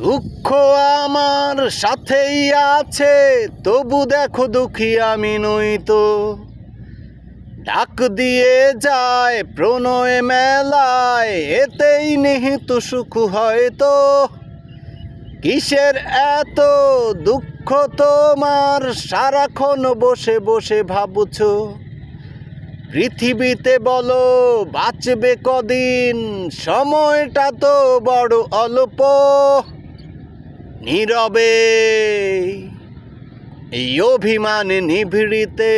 দুঃখ আমার সাথেই আছে, তবু দেখো দুঃখী আমি নই তো। ডাক দিয়ে যায় প্রণয় মেলায়, এতেই নিহিত সুখ হয়তো কিসের এত দুঃখ তোমার? সারাক্ষণ বসে বসে ভাবছ। পৃথিবীতে বলো, বাঁচবে কদিন? সময়টা তো বড় অল্প। নীরবে। এই অভিমান নিভৃতে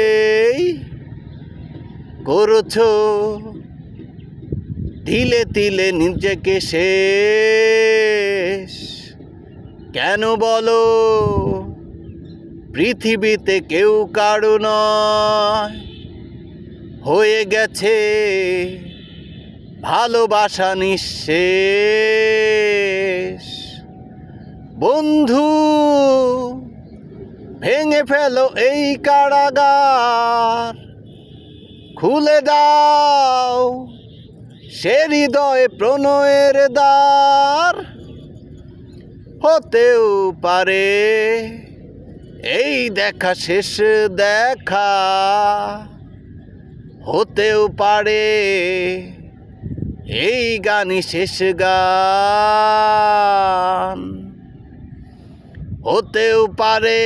করছ তিলে তিলে নিজেকে শেষ। কেন বলো? পৃথিবীতে কেউ কারও হয়ে গেছে ভালোবাসা নিঃশেষ। বন্ধু, ভেঙে ফেলো এই কারাগার। খুলে দাও সে হৃদয় প্রণয়ের দ্বার। হতেও পারে এই দেখা, শেষ দেখা। হতেও পারে এই গানই শেষ গান হতেও পারে।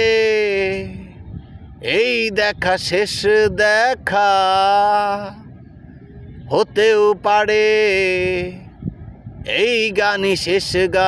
এই দেখা শেষ দেখা হতেও পারে। এই গানই শেষ গান